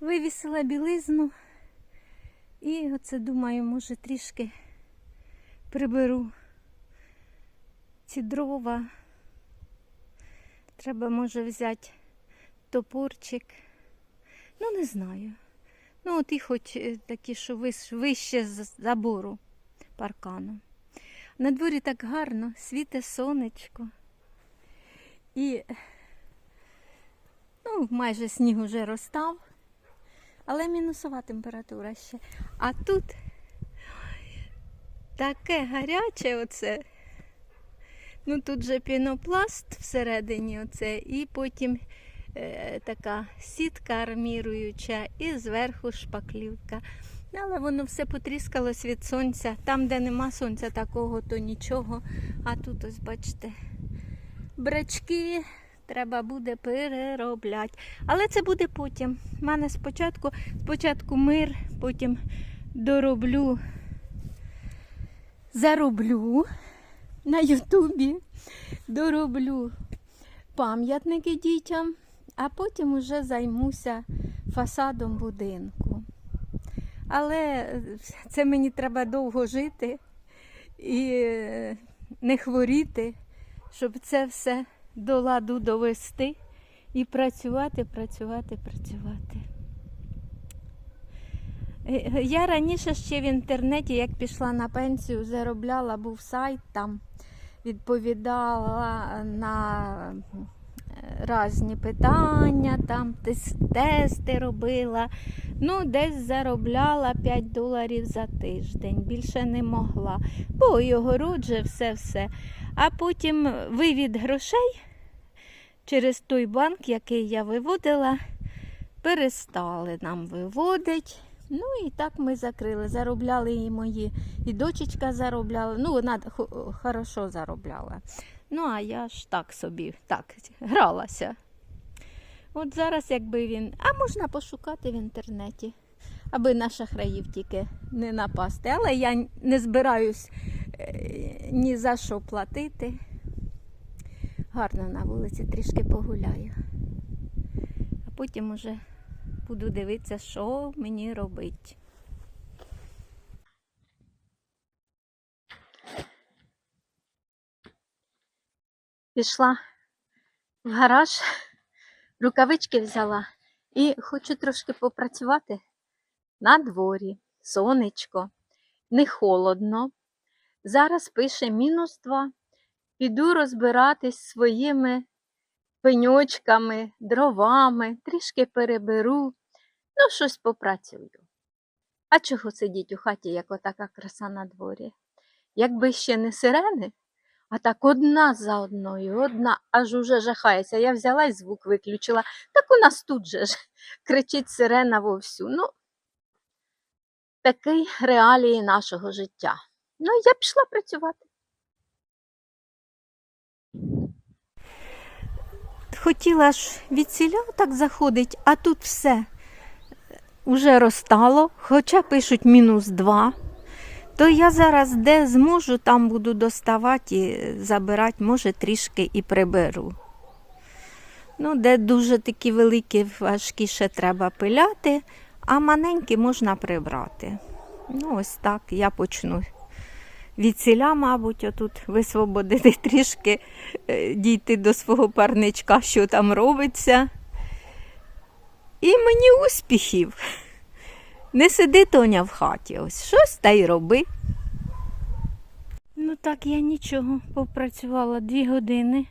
Вивісила білизну і оце думаю, може трішки приберу ці дрова. Треба, може, взяти топорчик. Ну, не знаю. Ну, от і хоч е, такі, що вище з забору паркану. На дворі так гарно, світе сонечко. І ну, майже сніг уже розстав, але мінусова температура ще. А тут таке гаряче оце. Ну тут же пінопласт всередині оце, і потім е, така сітка арміруюча, і зверху шпаклівка. Але воно все потріскалось від сонця. Там, де нема сонця такого, то нічого. А тут ось бачите, брачки треба буде переробляти. Але це буде потім. У мене спочатку, спочатку мир, потім дороблю, зароблю на Ютубі, дороблю пам'ятники дітям, а потім уже займуся фасадом будинку. Але е, це мені треба довго жити і е, не хворіти, щоб це все до ладу довести і працювати, працювати, працювати. Е, Я раніше ще в інтернеті, як пішла на пенсію, заробляла, був сайт там, відповідала на е, різні питання, там тести робила. Ну, десь заробляла 5 доларів за тиждень, більше не могла. Бо і огород же все-все. А потім вивід грошей через той банк, який я виводила, перестали нам виводити. Ну і так ми закрили. Заробляли і мої, і дочечка заробляла. Ну, вона хо- хорошо заробляла. Ну, а я ж так собі, так, гралася. От зараз, якби він. А можна пошукати в інтернеті, аби на шахраїв тільки не напасти. Але я не збираюсь е, ні за що платити. Гарно на вулиці трішки погуляю. А потім уже буду дивитися, що мені робити. Пішла в гараж, рукавички взяла і хочу трошки попрацювати на дворі. Сонечко, не холодно. Зараз пише мінус 2. Піду розбиратись своїми пеньочками, дровами, трішки переберу, ну, щось попрацюю. А чого сидіть у хаті, як отака краса на дворі? Якби ще не сирени, а так одна за одною, одна, аж уже жахається. Я взяла і звук виключила. Так у нас тут же ж кричить сирена вовсю. Ну, такий реалії нашого життя. Ну, я пішла працювати. Хотіла ж від сіля так заходить, а тут все уже розтало, хоча пишуть мінус 2. То я зараз де зможу, там буду доставати і забирати, може трішки і приберу. Ну, де дуже такі великі, важкі ще треба пиляти, а маленькі можна прибрати. Ну, ось так я почну. Від ціля, мабуть, отут висвободити трішки, е, дійти до свого парничка, що там робиться. І мені успіхів. Не сиди Тоня в хаті, ось щось та й роби. Ну так, я нічого, попрацювала дві години,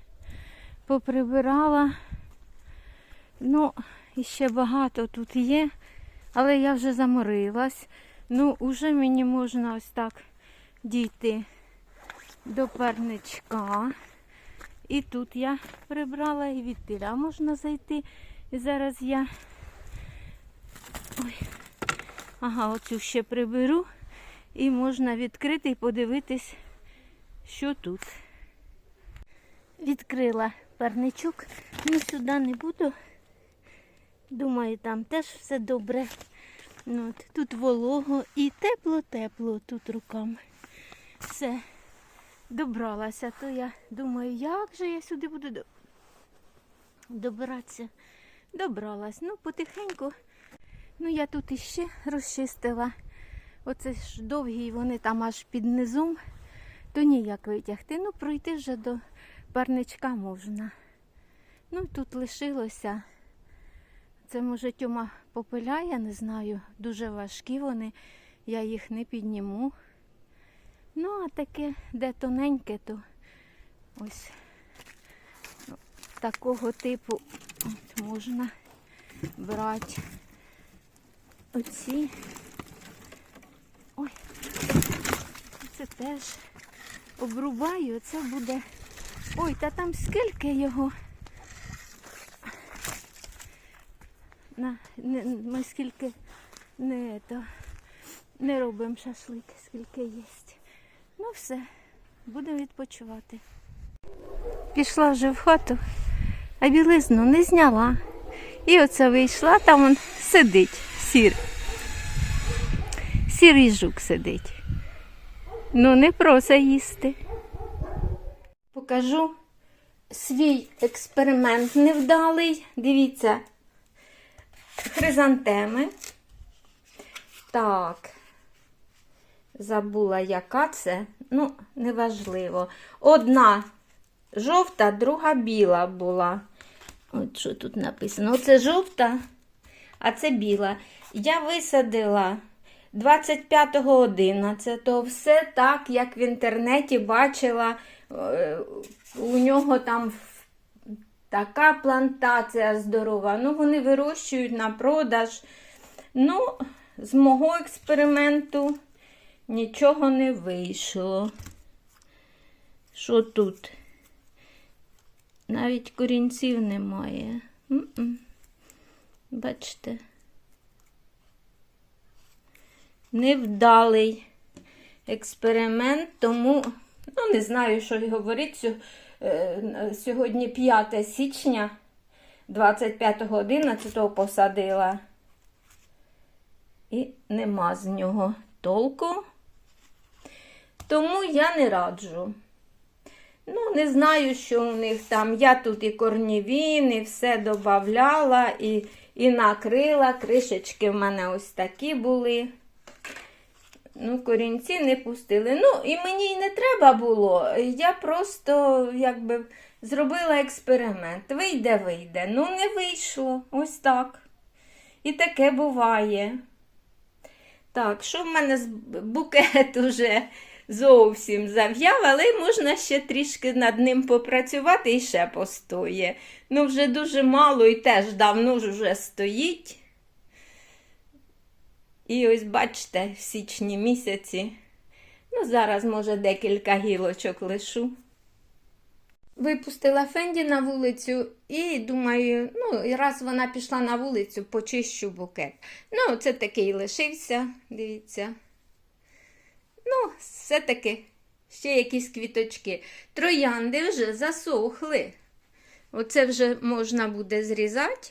поприбирала. Ну, ще багато тут є, але я вже заморилась. Ну, уже мені можна ось так дійти до парничка. І тут я прибрала, і від тиля можна зайти. І зараз я. Ой. Ага, оцю ще приберу. І можна відкрити і подивитись, що тут. Відкрила парничок. Ну, сюди не буду. Думаю, там теж все добре. Ну, от, тут волого і тепло-тепло тут руками. Все, добралася, то я думаю, як же я сюди буду до- добиратися. Добралась. Ну, потихеньку Ну, я тут іще розчистила. Оце ж довгі, вони там аж під низом, то ніяк витягти. Ну, пройти вже до парничка можна. Ну, тут лишилося. Це, може, Тьома попиляє, не знаю. Дуже важкі вони, я їх не підніму. Ну, а таке, де тоненьке, то ось такого типу от можна брати. Оці. Ой, це теж обрубаю, це буде. Ой, та там скільки його. На, не, ми скільки не, то, не робимо шашлик, скільки є. Ну все, будемо відпочивати. Пішла вже в хату, а білизну не зняла. І оце вийшла, там он сидить сір. Сірий жук сидить. Ну, не просить їсти. Покажу свій експеримент невдалий. Дивіться, хризантеми. Так. Забула, яка це. Ну, неважливо. Одна жовта, друга біла була. От що тут написано. Оце жовта, а це біла. Я висадила 25.11. Все так, як в інтернеті бачила. Е, У нього там така плантація здорова. Ну, вони вирощують на продаж. Ну, з мого експерименту нічого не вийшло. Що тут? Навіть корінців немає. М-м. Бачите. Невдалий експеримент, тому ну, не знаю, що й говорити. Е, Сьогодні 5 січня 25.11 посадила. І нема з нього толку. Тому я не раджу. Ну, не знаю, що у них там. Я тут і корнівін, і все додавала, і, і накрила. Кришечки в мене ось такі були. Ну, корінці не пустили. Ну, і мені й не треба було. Я просто якби зробила експеримент. Вийде, вийде. Ну, не вийшло. Ось так. І таке буває. Так, що в мене з букет уже зовсім зав'яв, але можна ще трішки над ним попрацювати і ще постоє. Ну, вже дуже мало і теж давно ж вже стоїть. І ось бачите, в січні місяці. Ну, зараз, може, декілька гілочок лишу. Випустила Фенді на вулицю і думаю, ну, і раз вона пішла на вулицю, почищу букет. Ну, це такий лишився, дивіться. Ну, все-таки ще якісь квіточки. Троянди вже засохли. Оце вже можна буде зрізати.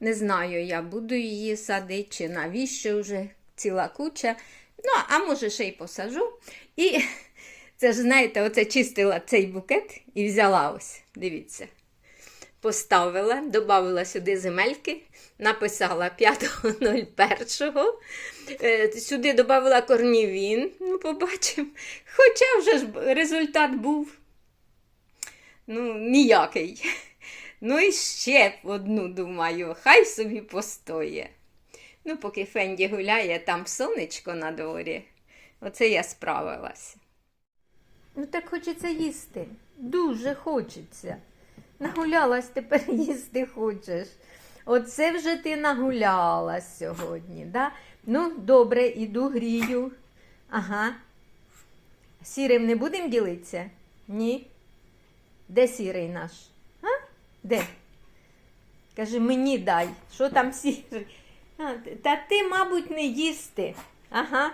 Не знаю, я буду її садити, чи навіщо вже ціла куча. Ну, а може ще й посажу. І це ж, знаєте, оце чистила цей букет і взяла ось, дивіться. Поставила, додала сюди земельки, написала 5.01. Е, Сюди додала корнівін, ну, побачимо. Хоча вже ж результат був ну, ніякий. Ну і ще одну, думаю, хай собі постоє. Ну, поки Фенді гуляє, там сонечко на дворі. Оце я справилася. Ну так хочеться їсти. Дуже хочеться. Нагулялась, тепер їсти хочеш. Оце вже ти нагулялась сьогодні, да? Ну, добре, іду грію. Ага. Сірим не будемо ділитися? Ні. Де сірий наш? А? Де? Каже, мені дай. Що там сірий? А, та ти, мабуть, не їсти. Ага.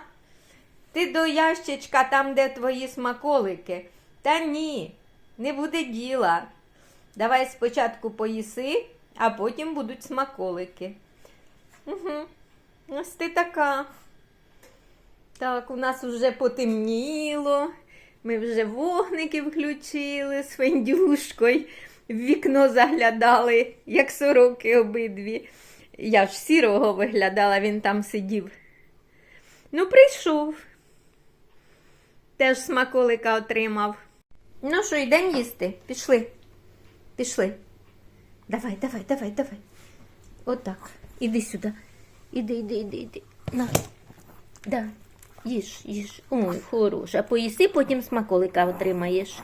Ти до ящичка там, де твої смаколики. Та ні, не буде діла. Давай спочатку поїси, а потім будуть смаколики. Угу. Ось ти така. Так, у нас вже потемніло. Ми вже вогники включили з фендюшкою. В вікно заглядали, як сороки обидві. Я ж сірого виглядала, він там сидів. Ну, прийшов. Теж смаколика отримав. Ну що, йдемо їсти? Пішли. Пішли. Давай, давай, давай, давай. Отак. Іди сюди. Іди, іди, іди, іди. На. Да. Їж, їж. Ой, хороша. Поїси, потім смаколика отримаєш.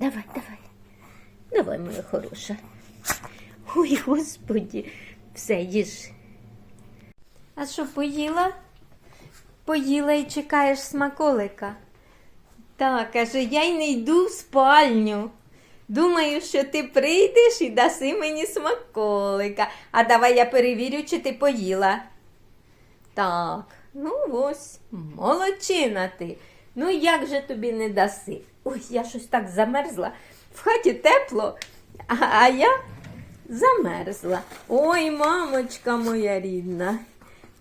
Давай, давай. Давай, моя хороша. Ой, господі. Все, їж. А що, поїла? Поїла і чекаєш смаколика. Так, каже, я й не йду в спальню. Думаю, що ти прийдеш і даси мені смаколика. А давай я перевірю, чи ти поїла. Так, ну ось, молодчина ти. Ну як же тобі не даси? Ой, я щось так замерзла. В хаті тепло, а, а я замерзла. Ой, мамочка моя рідна.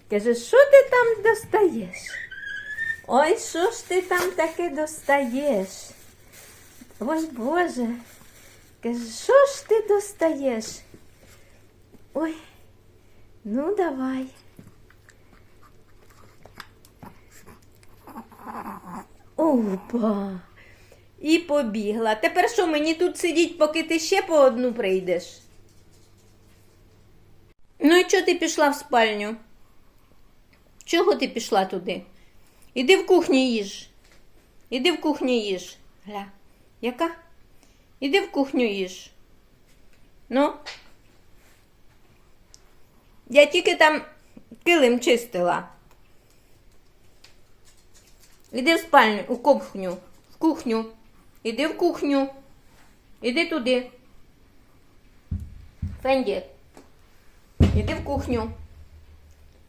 Каже, що ти там достаєш? Ой, що ж ти там таке достаєш? Ой, Боже. Каже, що ж ти достаєш? Ой, ну давай. Опа. І побігла. Тепер що мені тут сидіть, поки ти ще по одну прийдеш? Ну і чого ти пішла в спальню? Чого ти пішла туди? Іди в кухню їж. Іди в кухню їж. Гля, яка? Іди в кухню їж. Ну. Я тільки там килим чистила. Іди в спальню, у кухню, в кухню. Іди в кухню. Іди туди. Фенді. Іди в кухню.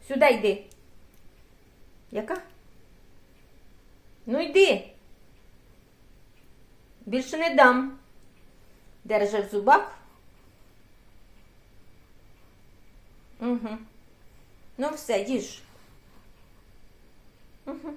Сюди йди. Яка? Ну йди. Більше не дам. Держи в зубах. Угу. Ну все, їж. Угу.